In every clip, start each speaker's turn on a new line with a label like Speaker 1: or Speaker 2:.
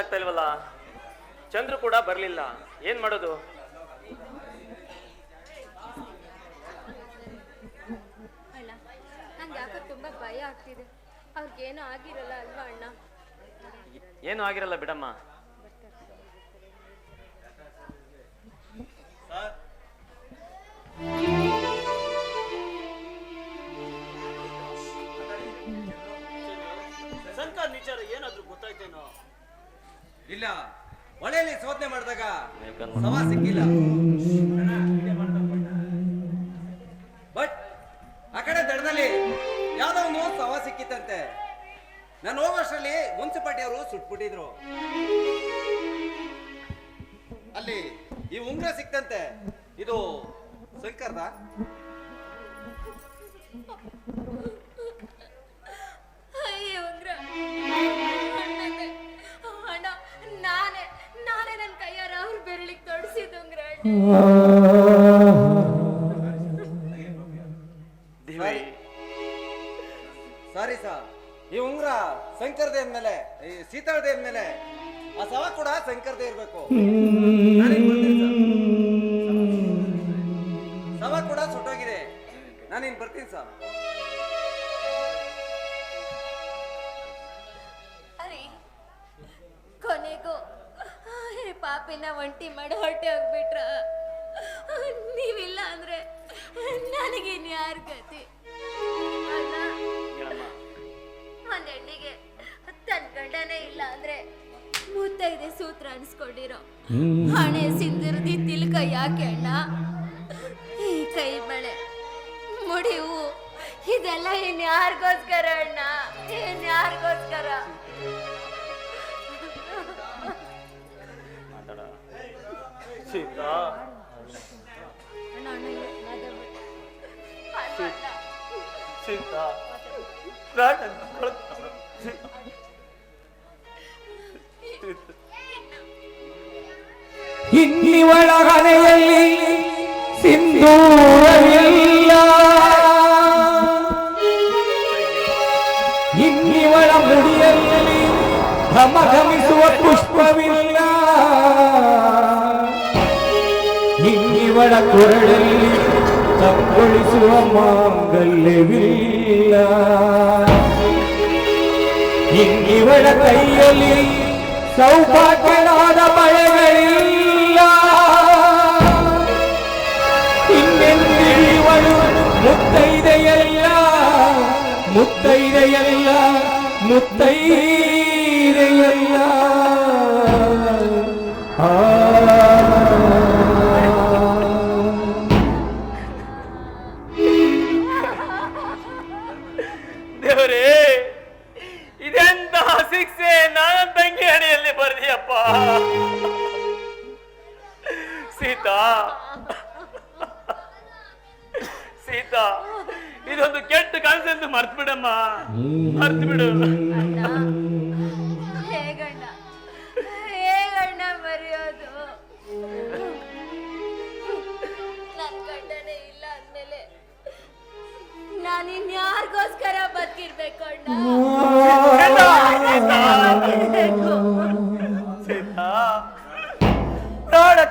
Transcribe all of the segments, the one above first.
Speaker 1: ಗೊತ್ತಾಗ್ತಾ ಇಲ್ವಲ್ಲ ಚಂದ್ರು ಕೂಡ ಬರ್ಲಿಲ್ಲ ಏನ್ ಮಾಡೋದು
Speaker 2: ಅಣ್ಣ ನಂಗೆ ಯಾಕೋ ತುಂಬಾ ಭಯ ಆಗ್ತಿದೆ ಅವ್ರಿಗೇನೂ ಆಗಿರಲ್ಲ ಅಲ್ವಾ ಅಣ್ಣ
Speaker 1: ಏನು ಆಗಿರಲ್ಲ ಬಿಡಮ್ಮ
Speaker 3: ಸಂಕರ್ ವಿಚಾರ ಏನಾದ್ರೂ ಗೊತ್ತಾಯ್ತೇನೋ
Speaker 4: ಇಲ್ಲ ಒಳೆಯಲ್ಲಿ ಶೋಧನೆ ಮಾಡಿದಾಗ ಸಮ ಸಿಕ್ಕಿಲ್ಲ. ಬಟ್ ಆ ಕಡೆ ದಡದಲ್ಲಿ ಯಾವ್ದೋ ಒಂದು ಸವ ಸಿಕ್ಕಿತ್ತಂತೆ. ನಾನು ಹೋಗೋಷ್ಟರಲ್ಲಿ ಮುನ್ಸಿಪಾಲ್ಟಿ ಅವರು ಸುಟ್ಬಿಟ್ಟಿದ್ರು ಅಲ್ಲಿ ಈ ಉಂಗ್ರ ಸಿಕ್ತಂತೆ. ಇದು ಶಂಕರ್ದ? Sorry sir. ಈ ಉಂಗ್ರ ಶಂಕರ್ದೇ ಮೇಲೆ, ಈ ಸೀತಾಳದೇ ಮೇಲೆ, ಆ ಸವ ಕೂಡ ಇರ್ಬೇಕು ನಾನೇನ್ ಮಾಡ್ತೀನಿ ಸರ್? ಸವ ಕೂಡ ಸುಟ್ಟೋಗಿದೆ. ನಾನಿನ್ ಬರ್ತೀನಿ ಸರ್?
Speaker 2: ಕೊನೆಗೂ ಪಾಪಿನ ಒಂಟಿ ಮಾಡಿ ಹೊಟ್ಟೆ ನನಗಿನ್ ಯಾರ ಗತಿ? ಅಣ್ಣ
Speaker 1: ಹೇಳಮ್ಮ
Speaker 2: ಒಂದ್ ಹೆಣ್ಣಿಗೆ ತನ್ ಗಂಡನೇ ಇಲ್ಲ ಅಂದ್ರೆ ಮುತ್ತೈದೆ ಸೂತ್ರ ಅನ್ಸ್ಕೊಂಡಿರೋ. ಹಣೆ ಸಿಂದಿರ್ದಿ ತಿಲ್ಕ ಯಾಕೆ ಅಣ್ಣ? ಈ ಕೈ ಬಳೆ ಮುಡಿವು ಇದೆಲ್ಲ ಇನ್ ಯಾರಿಗೋಸ್ಕರ ಅಣ್ಣ? ಇನ್ ಯಾರಿಗೋಸ್ಕರ?
Speaker 1: ಮಾತಾಡ. ಸೀತಾ. ಸೀತಾ ಪ್ರಾಣ ಕಳ್ಕೊಂಡೆ.
Speaker 5: ಇನ್ನಿವಳಗನೆಯಲ್ಲಿ ಸಿಂಧೂರವಿಲ್ಲ. ಇನ್ನಿವಳ ಮುಡಿಯಲ್ಲಿ ಘಮಘಮಿಸುವ ಪುಷ್ಪವಿಲ್ಲ. ಇನ್ನಿವಳ ಕೊರಳಲ್ಲಿ ತಂಗೊಳಿಸುವ ಮಾಂಗಲ್ಯವಿಲ್ಲ. ಇನ್ನಿವಳ ಕೈಯಲ್ಲಿ ಸೌಭಾಗ್ಯನಾದ ಬಳೆಗಳಿಲ್ಲ ಇನ್ನೆಂದಿವಳು ಮುತ್ತೈದೆಯಲ್ಲ ಮುತ್ತೈದೆಯಲ್ಲ ಮುತ್ತೈದೆಯಲ್ಲ.
Speaker 1: ದೇವರೇ ಇದೆಂತಹ ಶಿಕ್ಷೆ ನಾನು ತಂಗಿ ಅಡಿಯಲ್ಲಿ ಬರ್ದಿಯಪ್ಪ? ಸೀತಾ ಸೀತಾ, ಇದೊಂದು ಕೆಟ್ಟ ಕನಸೆಂದು ಮರ್ತು ಬಿಡಮ್ಮ ಮರ್ತು ಬಿಡು
Speaker 2: ಹೇಗಣ್ಣ ಹೇಗಣ್ಣ ಮರೆಯೋದು? ನನ್ನ ಇಲ್ಲ ಅಂದ್ಮೇಲೆ ನಾನು ಇನ್ಯಾರಿಗೋಸ್ಕರ ಬದುಕಿರ್ಬೇಕು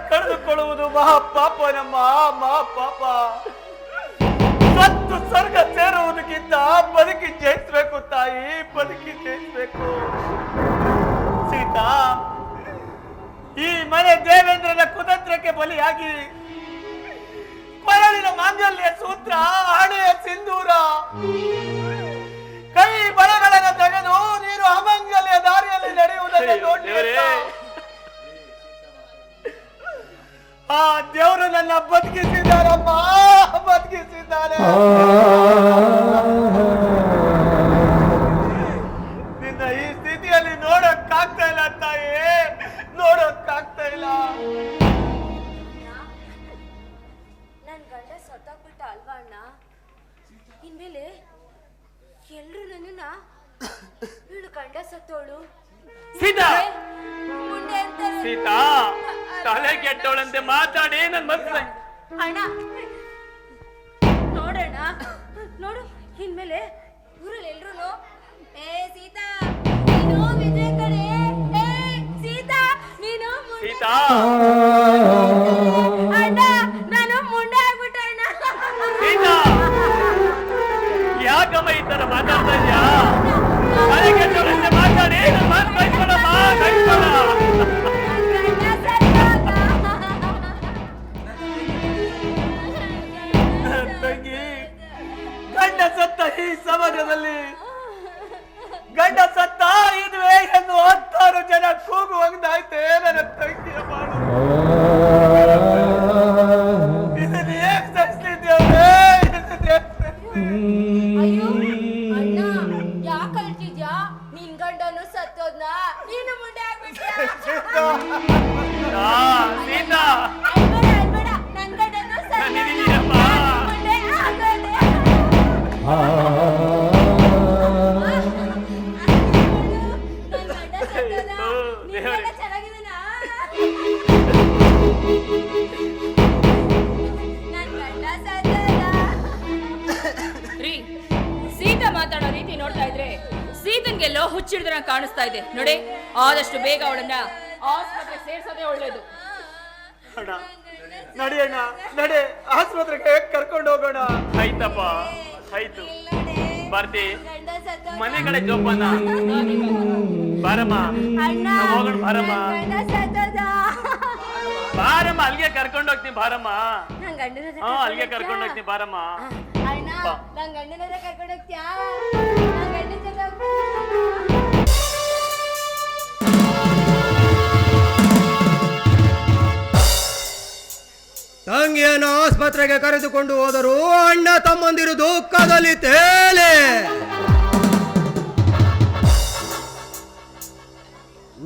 Speaker 1: ಕಳೆದುಕೊಳ್ಳುವುದು ಮಹಾಪಾಪ, ನಮ್ಮ ಮಹಾಪಾಪ. ಮತ್ತು ಸ್ವರ್ಗ ಸೇರುವುದಕ್ಕಿಂತ ಬದುಕಿ ಜಯಿಸ್ಬೇಕು ತಾಯಿ, ಬದುಕಿ ಜಯಿಸ್ಬೇಕು. ಸೀತಾ, ಈ ಮನೆ ದೇವೇಂದ್ರನ ಕುತಂತ್ರಕ್ಕೆ ಬಲಿಯಾಗಿ. ಕೊರಳಿನ ಮಾಂಗಲ್ಯ ಸೂತ್ರ ಹಣೆಯ ಸಿಂಧೂರ. ನೀರು ಅಮಂಗಲ್ಯ ದಾರಿಯಲ್ಲಿ ನಡೆಯುವುದನ್ನು ನೋಡಿ ಆ ದೇವರು ನನ್ನ ಬದುಕಿಸಿದ್ದಾರಮ್ಮ ಬದುಕಿಸಿದ್ದಾರೆ
Speaker 2: ಸತ್ತೋದ್ನ ನೀನು ಮುಂಡೆ ಆಗ್ಬಿಟ್ಯಾ?
Speaker 3: ಸೀತಾ.
Speaker 2: ನನ್ ಮುಂಡೆ ಆಗೋದೆ.
Speaker 6: ಸೀತನ್ಗೆಲ್ಲೋ ಹುಚ್ಚಿಡಿದ್ರ ಕಾಣಿಸ್ತಾ ಇದೆ ನೋಡಿ ಆದಷ್ಟು ಬೇಗ ಅವಳನ್ನ ಆಸ್ಪತ್ರೆ ಸೇರ್ಸೋದೇ ಒಳ್ಳೇದು
Speaker 1: ಅಣ್ಣ ನಡಿ ಅಣ್ಣ ನಡಿ ಆಸ್ಪತ್ರೆಗೆ ಕರ್ಕೊಂಡು ಹೋಗೋಣ
Speaker 3: ಆಯ್ತಪ್ಪ ಆಯ್ತು ಬರ್ತಿ. ಮನೆ ಕಡೆ ಜೋಪಾನ ಬಾರಮ್ಮ ನಾವ್ ಹೋಗೋಣ ಬಾರಮ್ಮ. ಬಾರಮ್ಮ ಅಲ್ಲಿಗೆ ಕರ್ಕೊಂಡು ಹೋಗ್ತೀನಿ ಬಾರಮ್ಮ
Speaker 2: ನನ್ ಗಂಡನ
Speaker 3: ಹಾ ಅಲ್ಲಿಗೆ
Speaker 2: ಕರ್ಕೊಂಡು?
Speaker 3: ಹೋಗ್ತೀನಿ ಬಾರಮ್ಮ
Speaker 2: ಅಣ್ಣ. ನನ್ ಗಂಡನ ಕರ್ಕೊಂಡ್ ಹೋಗ್ತ್ಯಾ
Speaker 7: ತಂಗಿಯನ್ನು ಆಸ್ಪತ್ರೆಗೆ ಕರೆದುಕೊಂಡು ಹೋದರು ಅಣ್ಣ ತಮ್ಮಂದಿರು ದುಃಖದಲ್ಲಿ ತೇಲೆ.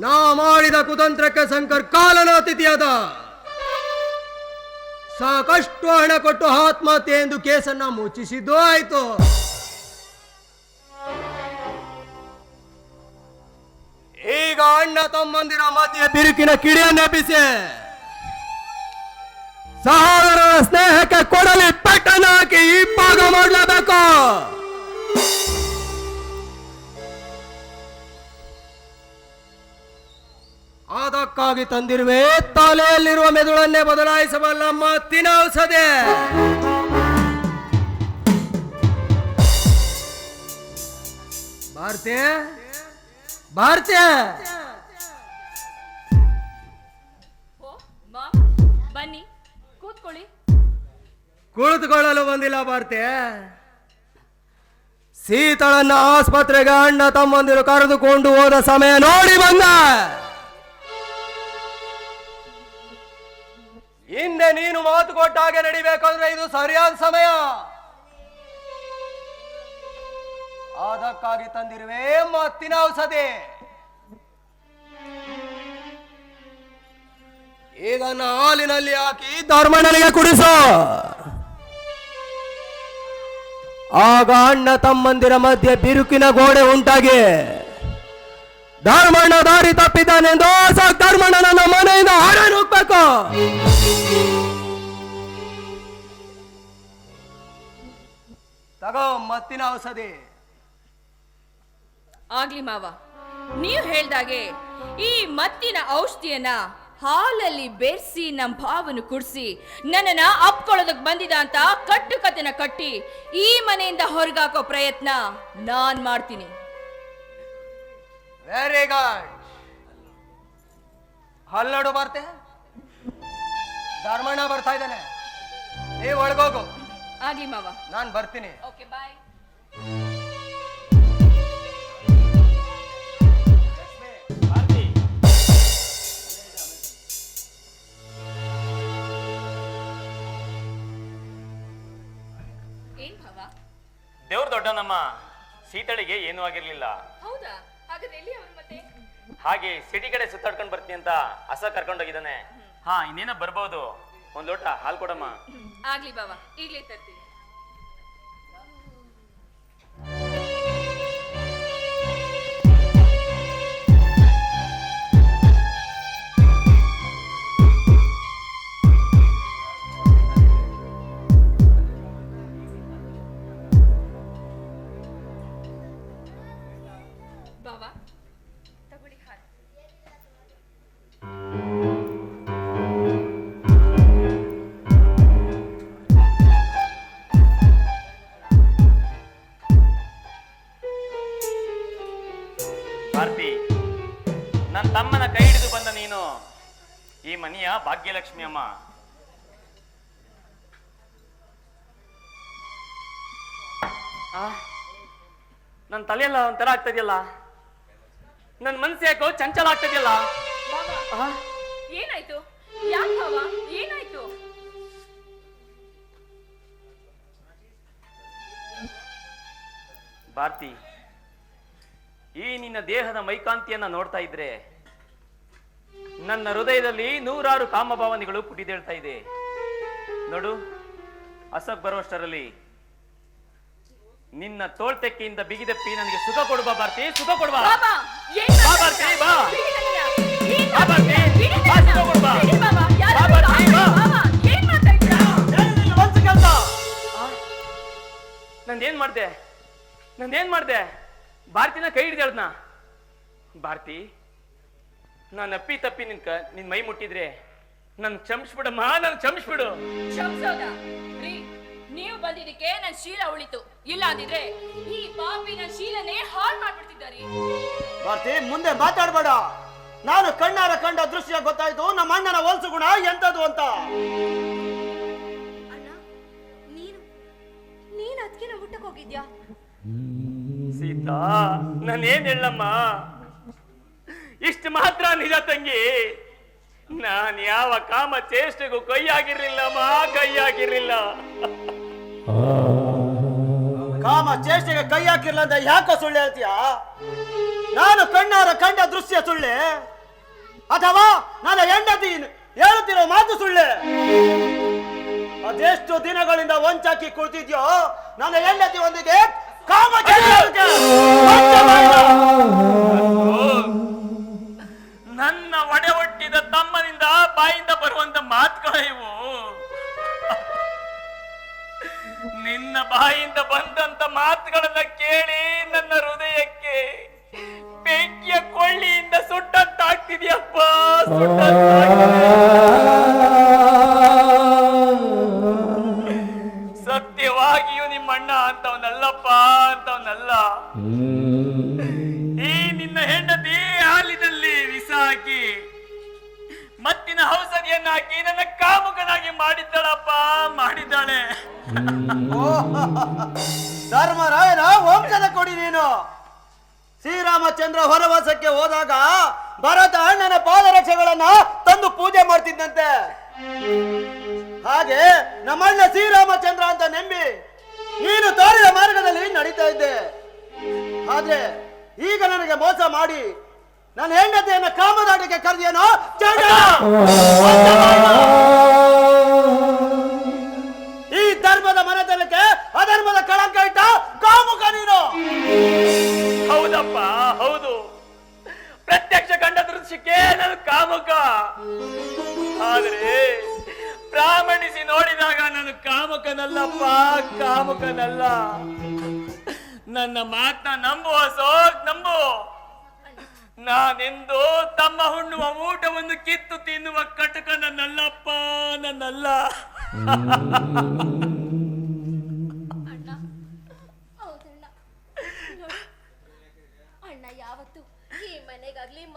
Speaker 7: ನಾ ಮಾಡಿದ ಕುತಂತ್ರಕ್ಕೆ ಶಂಕರ್ ಕಾಲನಾತಿಥಿಯಾದ ಸಾಕಷ್ಟು ಹಣ ಕೊಟ್ಟು ಆತ್ಮಹತ್ಯೆ ಎಂದು ಕೇಸನ್ನ ಮುಚ್ಚಿಸಿದ್ದು ಆಯ್ತು. ಅಣ್ಣ ತಮ್ಮಂದಿರ ಮಧ್ಯೆ ಬಿರುಕಿನ ಕಿಡಿಯನ್ನೆಬ್ಬಿಸಿ ಸಹೋದರರ ಸ್ನೇಹಕ್ಕೆ ಕೊಡಲಿ ಪಟ್ಟಣ ಹಾಕಿ ಇಬ್ಬಾಗ ಮಾಡಲೇಬೇಕು. ಅದಕ್ಕಾಗಿ ತಂದಿರುವೆ ತಲೆಯಲ್ಲಿರುವ ಮೆದುಳನ್ನೇ ಬದಲಾಯಿಸಬಲ್ಲ ಮತ್ತಿನ ಔಷಧಿ. ಭಾರತಿ ಭಾರತಿ
Speaker 6: ಓ ಮಾವ ಬನ್ನಿ. ಕೂತ್ಕೊಳ್ಳಿ.
Speaker 7: ಕುಳಿತುಕೊಳ್ಳಲು ಬಂದಿಲ್ಲ ಭಾರತೀಯ. ಸೀತಳನ್ನ ಆಸ್ಪತ್ರೆಗೆ ಅಣ್ಣ ತಮ್ಮಂದಿರು ಕರೆದುಕೊಂಡು ಹೋದ ಸಮಯ ನೋಡಿ ಬಂದ. ಹಿಂದೆ ನೀನು ಮಾತು ಕೊಟ್ಟ ಹಾಗೆ ನಡಿಬೇಕಂದ್ರೆ ಇದು ಸರಿಯಾದ ಸಮಯ. ಅದಕ್ಕಾಗಿ ತಂದಿರುವೆ ಮತ್ತಿನ ಔಷಧಿ. ಈಗ ಹಾಲಿನಲ್ಲಿ ಹಾಕಿ ಧರ್ಮಣ್ಣನಿಗೆ ಕುಡಿಸು. ಆಗ ಅಣ್ಣ ತಮ್ಮಂದಿರ ಮಧ್ಯೆ ಬಿರುಕಿನ ಗೋಡೆ ಉಂಟಾಗಿ ಧರ್ಮಣ್ಣ ದಾರಿ ತಪ್ಪಿದ್ದಾನೆಂದು ಧರ್ಮಣ್ಣ ನನ್ನ ಮನೆಯಿಂದ ಹೊರ ಹೋಗ್ಬೇಕು ತಗೋ ಮತ್ತಿನ ಔಷಧಿ.
Speaker 6: ಆಗ್ಲಿ ಮಾವ. ನೀವು ಹೇಳ್ದಾಗೆ ಈ ಮತ್ತಿನ ಔಷಧಿಯನ್ನ ಹಾಲಲ್ಲಿ ಬೆರೆಸಿ ನಮ್ಮ ಭಾವನ ಕುಡಿಸಿ ನನ್ನನ್ನ ಅಪ್ಕೊಳ್ಳೋದಕ್ಕೆ ಬಂದಿದ ಅಂತ ಕಟ್ಟು ಕತೆನ ಕಟ್ಟಿ ಈ ಮನೆಯಿಂದ ಹೊರಗಾಕೋ ಪ್ರಯತ್ನ ನಾನ್ ಮಾಡ್ತೀನಿ.
Speaker 7: ವೆರಿ ಗುಡ್ ಹಲ್ಲೋಡು ಬರ್ತೆ ಧರ್ಮಣ್ಣ ಬರ್ತಾ ಇದ್ದಾನೆ. ನೀವು ಒಳಗೋಗು.
Speaker 6: ಆಗ್ಲಿ ಮಾವ.
Speaker 7: ನಾನು ಬರ್ತೀನಿ.
Speaker 6: ಓಕೆ ಬಾಯ್
Speaker 3: ದೇವ್ರ ದೊಡ್ಡನಮ್ಮ ಸೀತಳಿಗೆ ಏನೂ ಆಗಿರ್ಲಿಲ್ಲ.
Speaker 6: ಹೌದಾ? ಹಾಗಾದ್ರೆ ಎಲ್ಲಿ ಅವ್ರು ಮತ್ತೆ?
Speaker 3: ಹಾಗೆ ಸಿಟಿ ಕಡೆ ಸುತ್ತಾಡ್ಕೊಂಡು ಬರ್ತೀನಿ ಅಂತ ಹಸ ಕರ್ಕೊಂಡೋಗಿದ್ದಾನೆ ಹಾ ಇನ್ನೇನ ಬರ್ಬೋದು. ಒಂದ್ ಲೋಟ ಹಾಲು ಕೊಡಮ್ಮ.
Speaker 6: ಆಗ್ಲಿ ಬಾವಾ ಈಗ್ಲೇ ತರ್ತೀನಿ.
Speaker 3: ನನ್ನ ತಮ್ಮನ ಕೈ ಹಿಡಿದು ಬಂದ ನೀನು ಈ ಮನೆಯ ಭಾಗ್ಯಲಕ್ಷ್ಮಿ ಅಮ್ಮ. ನನ್ನ ತಲೆಯೆಲ್ಲ ಒಂಥರ ಆಗ್ತದೆಯಲ್ಲ? ನನ್ನ ಮನಸ್ಸು ಯಾಕೋ ಚಂಚಲ ಆಗ್ತದೆಯಲ್ಲ?
Speaker 6: ಏನಾಯ್ತು? ಯಾಕೆ ಏನಾಯ್ತು?
Speaker 3: ಭಾರತಿ ಈ ನಿನ್ನ ದೇಹದ ಮೈಕಾಂತಿಯನ್ನ ನೋಡ್ತಾ ಇದ್ರೆ ನನ್ನ ಹೃದಯದಲ್ಲಿ ನೂರಾರು ಕಾಮಭಾವನೆಗಳು ಪುಟಿದೇಳ್ತಾ ಇದೆ. ನೋಡು ಅಸಕ್ ಬರುವಷ್ಟರಲ್ಲಿ ನಿನ್ನ ತೋಳ್ತೆಕ್ಕೆಯಿಂದ ಬಿಗಿದಪ್ಪಿ ನನಗೆ ಸುಖ ಕೊಡುವ ಭಾರತಿ ಸುಖ ಕೊಡುವ. ಬಾ ಭಾರತಿ, ಬಾ. ಭಾರತಿ, ಸುಖ ಭಾರತಿ? ನಂದೇನ್ ಮಾಡ್ದೆ? ನಂದೇನ್ ಮಾಡ್ದೆ? ಭಾರತಿನ ಕೈ ಹಿಡ್ದೇಳ್ದ್ನ ಭಾರತಿ ನಾನು ಅಪ್ಪಿ ತಪ್ಪಿ ನಿನ್ ಕ ನಿನ್ ಮೈ ಮುಟ್ಟಿದ್ರೆ ನನ್ ಕ್ಷಮಿಸ್ಬಿಡಮ್ಮ ನನ್ ಕ್ಷಮಿಸ್ಬಿಡು.
Speaker 6: ಕ್ಷಮ್ಸೋದ? ರೀ ನೀವು ಬಂದಿದ್ದಕ್ಕೆ ನನ್ ಶೀಲ ಉಳಿತು. ಇಲ್ಲ ಅಂದಿದ್ರೆ ಈ ಪಾಪಿನ ನನ್ ಶೀಲನೇ ಹಾಳು ಮಾಡ್ಬಿಡ್ತಿದ್ದಾರೆ
Speaker 1: ಭಾರತಿ ಮುಂದೆ ಮಾತಾಡ್ಬೇಡ. ನಾನು ಕಣ್ಣಾರ ಕಂಡ ದೃಶ್ಯ ಗೊತ್ತಾಯ್ತು ನಮ್ಮ ಅಣ್ಣನ ಹೊಲಸು ಗುಣ ಎಂತದು ಅಂತ.
Speaker 2: ಅಣ್ಣ ನೀನು ನೀನ್ ಅದಕ್ಕೆ ಊಟಕ್ಕೆ ಹೋಗಿದ್ಯಾ?
Speaker 3: ಸೀತಾ, ನಾನೇನ್ ಹೇಳಮ್ಮ? ಇಷ್ಟು ಮಾತ್ರ ನಿಜ ತಂಗಿ. ನಾನ್ ಯಾವ ಕಾಮ ಚೇಷ್ಟೆಗೂ ಕೈ ಆಗಿರ್ಲಿಲ್ಲಮ್ಮ ಕೈ ಆಗಿರ್ಲಿಲ್ಲ
Speaker 1: ಕಾಮ ಚೇಷ್ಟೆಗೆ ಕೈ ಹಾಕಿರ್ಲ ಅಂತ ಯಾಕೋ ಸುಳ್ಳು ಹೇಳ್ತೀಯ? ನಾನು ಕಣ್ಣಾರ ಕಂಡ ದೃಶ್ಯ ಸುಳ್ಳೆ? ಅಥವಾ ನನ್ನ ಹೆಂಡತಿ ಹೇಳುತ್ತಿರೋ ಮಾತು ಸುಳ್ಳೆ? ಅದೆಷ್ಟು ದಿನಗಳಿಂದ ಒಂಚಾಕಿ ಕುಳಿತಿದ್ಯೋ, ನನ್ನ ಹೆಂಡತಿ ಒಂದಿಗೆ ಕಾಮ ಚೇಷ್ಟೆ ಮತ್ತೆ ಮಾಡು.
Speaker 3: ನನ್ನ ಒಡೆ ಒಟ್ಟಿದ ತಮ್ಮನಿಂದ ಬಾಯಿಂದ ಬರುವಂತ ಮಾತುಗಳು ಇವು ನಿನ್ನ ಬಾಯಿಂದ ಬಂದಂತ ಮಾತುಗಳನ್ನ ಕೇಳಿ ನನ್ನ ಹೃದಯಕ್ಕೆ ಬೆಂಕಿಯ ಕೊಳ್ಳಿಯಿಂದ ಸುಟ್ಟಂತಾಗ್ತಿದ್ಯಪ್ಪ, ಸುಟ್ಟಂತಾಗ್ತಿದೆ. ಸತ್ಯವಾಗಿಯೂ ನಿಮ್ಮಣ್ಣ ಅಂತವನಲ್ಲಪ್ಪ ಅಂತವನಲ್ಲ ಈ ನಿನ್ನ ಹೆಂಡತಿ ಹಾಲಿನಲ್ಲಿ ವಿಸಾಕಿ ಹಾಕಿ ಮತ್ತಿನ ಔಷಧಿಯನ್ನ ಹಾಕಿ ನನ್ನ ಕಾಮುಕನಾಗಿ ಮಾಡಿದ್ದಾಳಪ್ಪ ಮಾಡಿದ್ದಾಳೆ.
Speaker 1: ಧರ್ಮರಾಯನ ವಂಶದ ಕೊಡಿ ನೀನು. ಶ್ರೀರಾಮಚಂದ್ರ ಹೊರವಾಸಕ್ಕೆ ಹೋದಾಗ ಭರತ ಅಣ್ಣನ ಪಾದರಕ್ಷೆಗಳನ್ನ ತಂದು ಪೂಜೆ ಮಾಡ್ತಿದ್ದಂತೆ. ಹಾಗೆ ನಮ್ಮಣ್ಣ ಶ್ರೀರಾಮಚಂದ್ರ ಅಂತ ನಂಬಿ ನೀನು ತೋರಿದ ಮಾರ್ಗದಲ್ಲಿ ನಡೀತಾ ಇದ್ದೆ. ಆದ್ರೆ ಈಗ ನನಗೆ ಮೋಸ ಮಾಡಿ ನನ್ನ ಹೆಂಡತಿಯನ್ನ ಕಾಮದಾಟಕ್ಕೆ ಕರೆದೇನೋ! ಈ ಧರ್ಮದ ಮನೆತನಕ್ಕೆ ಅಧರ್ಮದ ಕಳಂಕ ಇಟ್ಟ ಕಾಮುಕ ನೀನು.
Speaker 3: ಹೌದಪ್ಪ, ಹೌದು. ಪ್ರತ್ಯಕ್ಷ ಕಂಡ ದೃಶ್ಯಕ್ಕೆ ನಾನು ಕಾಮುಕ. ಆದ್ರೆ ಪ್ರಾಮಣಿಸಿ ನೋಡಿದಾಗ ನಾನು ಕಾಮುಕನಲ್ಲಪ್ಪ, ಕಾಮುಕನಲ್ಲ. ನನ್ನ ಮಾತನ್ನ ನಂಬುವ ಸೋ ನಂಬು. ನಾನೆಂದು ತಮ್ಮ ಹುಣ್ಣುವ ಊಟವನ್ನು ಕಿತ್ತು ತಿನ್ನುವ ಕಟಕ ನನ್ನಲ್ಲಪ್ಪ, ನನ್ನಲ್ಲ.
Speaker 2: ಅಣ್ಣ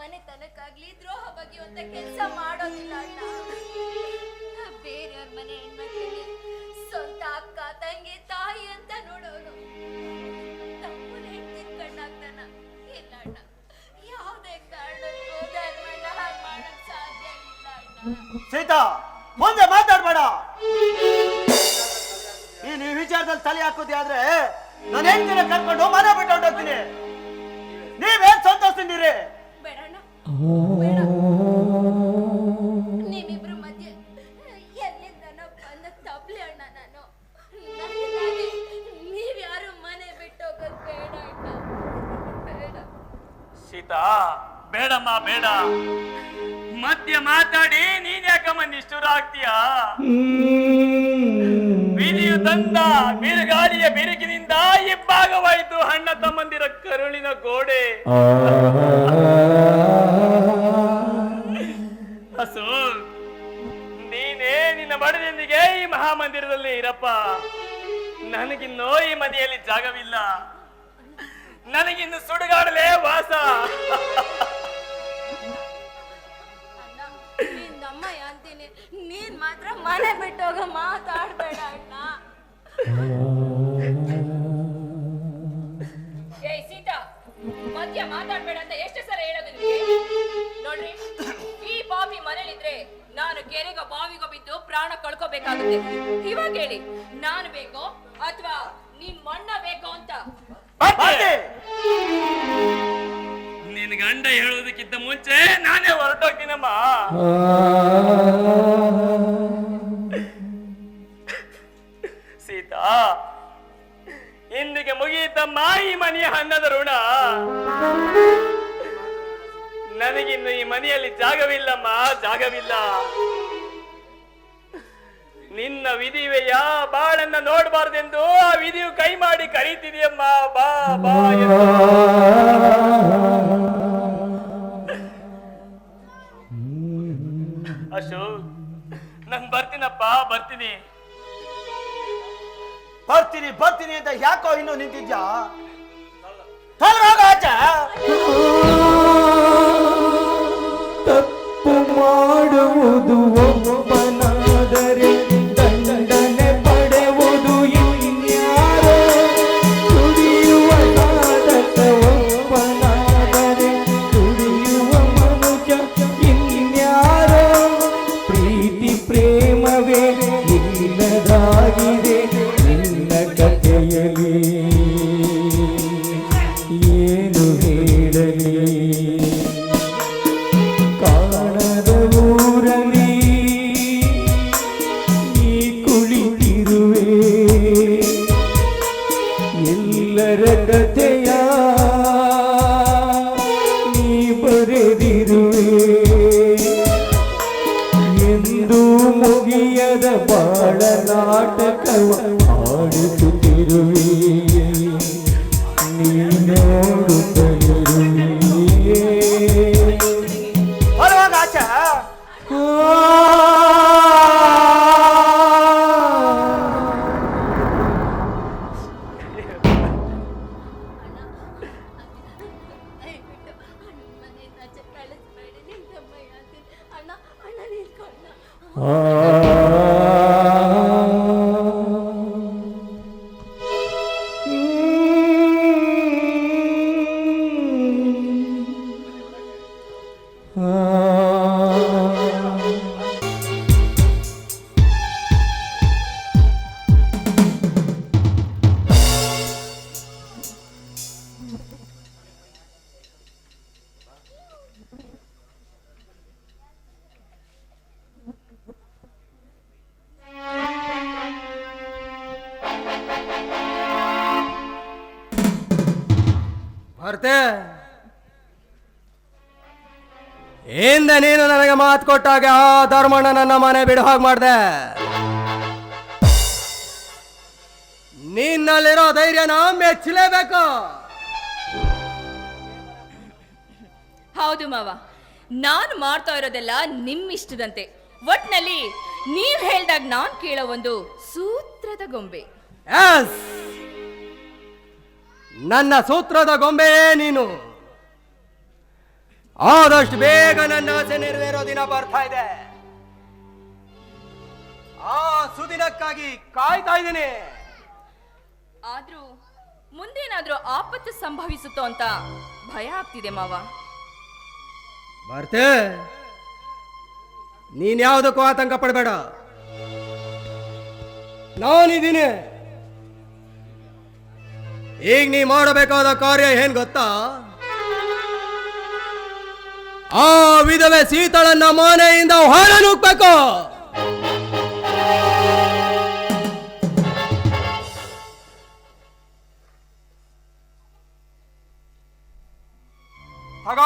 Speaker 2: ಮನೆ ತನಕ್ಕಾಗ್ಲಿ ದ್ರೋಹ ಮನೆಗಾಗ್ಲಿ ಬಗೆಯುವಂತ ಕೆಲಸ ಮಾಡೋದಿಲ್ಲ ಅಣ್ಣ. ಬೇರೆಯವ್ರ ಮನೆ ಹೆಣ್ಮಕ್ಳಿಗೆ ಸ್ವಂತ ಅಕ್ಕ ತಂಗಿ ತಾಯಿ ಅಂತ ನೋಡೋನು ತಮ್ಮನ ಹೆಂಡತಿ ಕಣ್ಣಾಗ್ತಾನ ಇಲ್ಲ ಅಣ್ಣ ಯಾವುದೇ ಕಾರಣಕ್ಕೂ ಧರ್ಮಣ್ಣ ಹಾಗೆ ಮಾಡಕ್ ಸಾಧ್ಯ ಇಲ್ಲ ಅಣ್ಣ.
Speaker 1: ಸೀತಾ ಮುಂದೆ ಮಾತಾಡ್ಬೇಡ. ನೀನು ಈ ವಿಚಾರದಲ್ಲಿ ತಲೆ ಹಾಕೋದಿ ಆದ್ರೆ ನಾನು ಹೆಂಡತಿನ ಕರ್ಕೊಂಡು ಮನೆ ಬಿಟ್ಟು ಹೊರಟೋಗ್ತೀನಿ. ನೀವೇನ್ ಸಂತೋಷದಿಂದಿರಿ
Speaker 2: ಬೇಡಣ್ಣ ಬೇಡ.
Speaker 3: ಸೀತಾ ಬೇಡಮ್ಮ, ಬೇಡ. ಮತ್ತೆ ಮಾತಾಡಿ, ನೀನ್ ಯಾಕಮ್ಮ ನಿಷ್ಠುರ ಆಗ್ತೀಯಾ? ಬಿರಿಯು ತಂದ ಬಿರುಗಾಳಿಯ ಬಿರುಗಿನಿಂದ ಇಬ್ಬಾಗವಾಯಿತು ಅಣ್ಣ ತಮ್ಮಂದಿರ ಕರುಳಿನ ಗೋಡೆ. ಹಸು, ನೀನೇ ನಿನ್ನ ಬಡದೊಂದಿಗೆ ಈ ಮಹಾಮಂದಿರದಲ್ಲಿ ಇರಪ್ಪ. ನನಗಿನ್ನೋ ಈ ಮನೆಯಲ್ಲಿ ಜಾಗವಿಲ್ಲ. ನನಗಿನ್ನು ಸುಡುಗಾಡಲೇ
Speaker 8: ನಮ್ಮಯ್ಯ ಅಂತೀನಿ. ನೀನ್ ಮಾತ್ರ ಮನೆ ಬಿಟ್ಟೋಗ ಮಾತಾಡ್ಬೇಡ ಅಣ್ಣ.
Speaker 6: ಏಯ್ ಸೀತಾ ಮಧ್ಯ ಮಾತಾಡ್ಬೇಡ ಅಂತ ಎಷ್ಟು ಸಲ ಹೇಳೋದು ನಿಮ್ಗೆ ನೋಡ್ರಿ ಈ ಬಾವಿ ಮನೇಲಿದ್ರೆ ನಾನು ಕೆರೆಗೋ ಬಾವಿಗೋ ಬಿದ್ದು ಪ್ರಾಣ ಕಳ್ಕೋಬೇಕಾಗುತ್ತೆ. ಇವಾಗ ಹೇಳಿ
Speaker 3: ಮುಂಚೆ ನಾನೇ ಹೊರಟೋಗ್ತೀನಮ್ಮ ಸೀತಾ, ಇಂದಿಗೆ ಮುಗಿಯಿತಮ್ಮ ಈ ಮನೆಯ ಹಣ್ಣದ ಋಣ. ನನಗಿನ್ನು ಈ ಮನೆಯಲ್ಲಿ ಜಾಗವಿಲ್ಲಮ್ಮ, ಜಾಗವಿಲ್ಲ. ನಿನ್ನ ವಿಧಿವೆಯ ಬಾಳನ್ನ ನೋಡಬಾರ್ದೆಂದು ಆ ವಿಧಿಯು ಕೈ ಮಾಡಿ ಕರೀತಿದೆಯಮ್ಮ. ಬಾ ಬಾ ಎಂದು. ಅಶೋಕ್ ನನ್ ಬರ್ತೀನಪ್ಪ ಬರ್ತೀನಿ.
Speaker 5: ಬರ್ತೀನಿ ಬರ್ತೀನಿ ಅಂತ ಯಾಕೋ ಇನ್ನು ನಿಂತಿದ್ಯಾ?
Speaker 8: Oh.
Speaker 7: ಭರ್ತೆ. ಹಿಂದೆ ನೀನು ನನಗೆ ಮಾತು ಕೊಟ್ಟಾಗ ಆ ಧರ್ಮಣ್ಣ ನನ್ನ ಮನೆ ಬಿಡು ಹಾಗೆ ಮಾಡ್ದೆ. ನಿನ್ನಲ್ಲಿರೋ ಧೈರ್ಯನ ಮೆಚ್ಚಲೇಬೇಕು.
Speaker 6: ಹೌದು ಮಾವ ನಾನು ಮಾಡ್ತಾ ಇರೋದೆಲ್ಲ ನಿಮ್ಮಿಷ್ಟದಂತೆ. ಒಟ್ನಲ್ಲಿ ನೀವ್ ಹೇಳ್ದಾಗ ನಾನ್ ಕೇಳೋ ಒಂದು ಸೂತ್ರದ ಗೊಂಬೆ.
Speaker 7: ಎಸ್ ನನ್ನ ಸೂತ್ರದ ಗೊಂಬೆಯೇ ನೀನು. ಆದಷ್ಟು ಬೇಗ ನನ್ನ ಆಸೆ ನೆರವೇರೋ ದಿನ ಬರ್ತಾ ಇದೆ. ಆ ಸುದಿನಕ್ಕಾಗಿ ಕಾಯ್ತಾ ಇದ್ದೀನಿ.
Speaker 6: ಆದ್ರೂ ಮುಂದೇನಾದ್ರೂ ಆಪತ್ತು ಸಂಭವಿಸುತ್ತೋ ಅಂತ ಭಯ ಆಗ್ತಿದೆ ಮಾವ.
Speaker 7: ಬರ್ತೆ. ನೀನ್ ಯಾವುದಕ್ಕೂ ಆತಂಕ ಪಡಬೇಡ. ನಾನಿದ್ದೀನಿ. ಈಗ ನೀ ಮಾಡಬೇಕಾದ ಕಾರ್ಯ ಏನ್ ಗೊತ್ತಾ? ಆ ವಿಧವೆ ಸೀತಳನ್ನ ಮನೆಯಿಂದ ಹೊರ ನುಗ್ಬೇಕು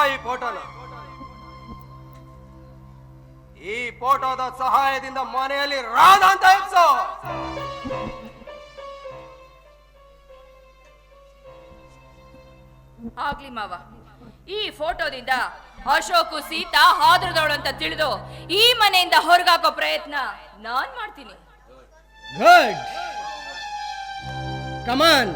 Speaker 7: ಈ ಫೋಟೋನ ಈ ಫೋಟೋದ ಸಹಾಯದಿಂದ ಮನೆಯಲ್ಲಿ ರಾಧ ಅಂತ
Speaker 6: ಆಗ್ಲಿ ಮಾವ. ಈ ಫೋಟೋದಿಂದ ಅಶೋಕು ಸೀತಾ ಹಾದ್ರದವಳು ಅಂತ ತಿಳಿದು ಈ ಮನೆಯಿಂದ ಹೊರಗಾಕೋ ಪ್ರಯತ್ನ ನಾನ್ ಮಾಡ್ತೀನಿ.
Speaker 7: ಗುಡ್ ಕಮಾನ್